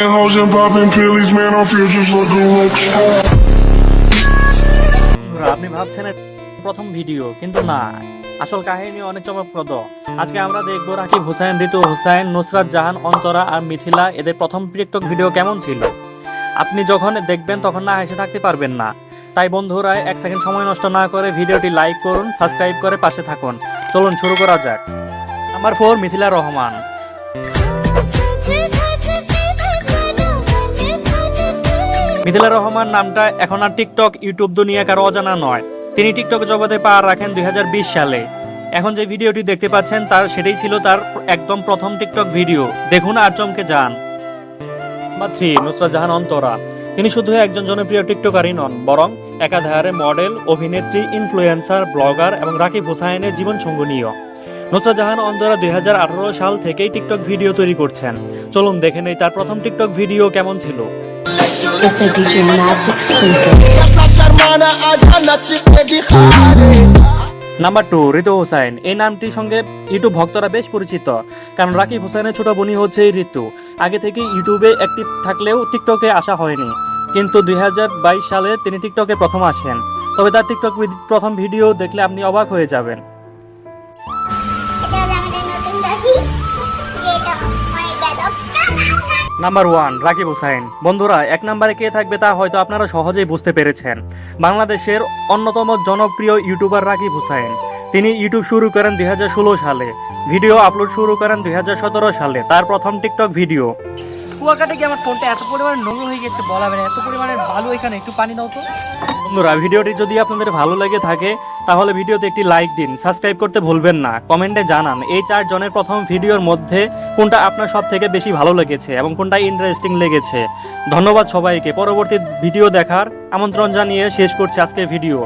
Banging hoes and popping pillies, man, I feel just like a rock star. আপনি ভাবছেন প্রথম video কিন্তু না। আসল কাহিনী অনেক চমকপ্রদ। আজকে আমরা দেখব রাকিব হুসাইন ঋতু হুসাইন নুসরাত জাহান অন্তরা আর মিথিলা এদের প্রথম টিকটক ভিডিও কেমন ছিল? আপনি যখন দেখবেন তখন না হেসে থাকতে পারবেন না। তাই বন্ধুরা এক সেকেন্ড সময় নষ্ট না করে ভিডিওটি লাইক করুন সাবস্ক্রাইব করে পাশে থাকুন। চলুন শুরু করা যাক। Number four Mithila Rahman. Mithila Rahman নামটা এখন আর টিকটক, ইউটিউব দুনিয়া কারও অজানা নয়। তিনি টিকটক জগতে পা রাখেন দুই হাজার বিশ সালে। এখন যে ভিডিওটি দেখতে পাচ্ছেন, তার সেটাই ছিল তার একদম প্রথম টিকটক ভিডিও। দেখুন আর চমকে যান। নুসরাত জাহান অন্তরা। তিনি শুধু একজন জনপ্রিয় টিকটকারই নন, বরং একাধারে মডেল, অভিনেত্রী, ইনফ্লুয়েন্সার, ব্লগার এবং রাকিব হুসাইনের জীবন সঙ্গনীয় নুসরা জাহান অন্তরা দুই হাজার আঠারো সাল থেকেই টিকটক ভিডিও তৈরি করছেন। চলুন দেখে নেই তার প্রথম টিকটক ভিডিও কেমন ছিল। It's a DJ Mads exclusive. Number two Ritu Hossain এই নামটির সঙ্গে ইউটিউব ভক্তরা বেশ পরিচিত, কারণ রাকিব হোসেনের ছোট বোনই হচ্ছে এই ঋতু। আগে থেকে ইউটিউবে অ্যাক্টিভ থাকলেও টিকটকে আসা হয়নি। কিন্তু দুই হাজার বাইশ সালে তিনি টিকটকে প্রথম আসেন। তবে তার টিকটক প্রথম ভিডিও দেখলে আপনি অবাক হয়ে যাবেন। Number one Rakib Hussain. বন্ধুরা, এক নম্বরে কে থাকবে তা হয়তো আপনারা সহজেই বুঝতে পেরেছেন। বাংলাদেশের অন্যতম জনপ্রিয় ইউটিউবার রাকিব হুসাইন। তিনি ইউটিউব শুরু করেন দুই হাজার ষোলো সালে, ভিডিও আপলোড শুরু করেন দুই হাজার সতেরো সালে। তার প্রথম টিকটক ভিডিও। কুয়াকাটা কি আমার ফোনটা এত পরিমাণে নোংরা হয়ে গেছে বলা না। এত পরিমাণে ভালো এখানে, একটু পানি দাও তো। বন্ধুরা, ভিডিওটি যদি আপনাদের ভালো লেগে থাকে, তাহলে ভিডিওতে একটি লাইক দিন সাবস্ক্রাইব করতে ভুলবেন না। কমেন্টে জানান, এই চার জনের প্রথম ভিডিওর মধ্যে কোনটা আপনার সব থেকে বেশি ভালো লেগেছে এবং কোনটা ইন্টারেস্টিং লেগেছে। ধন্যবাদ সবাইকে। পরবর্তী ভিডিও দেখার আমন্ত্রণ জানিয়ে শেষ করছি আজকের ভিডিও।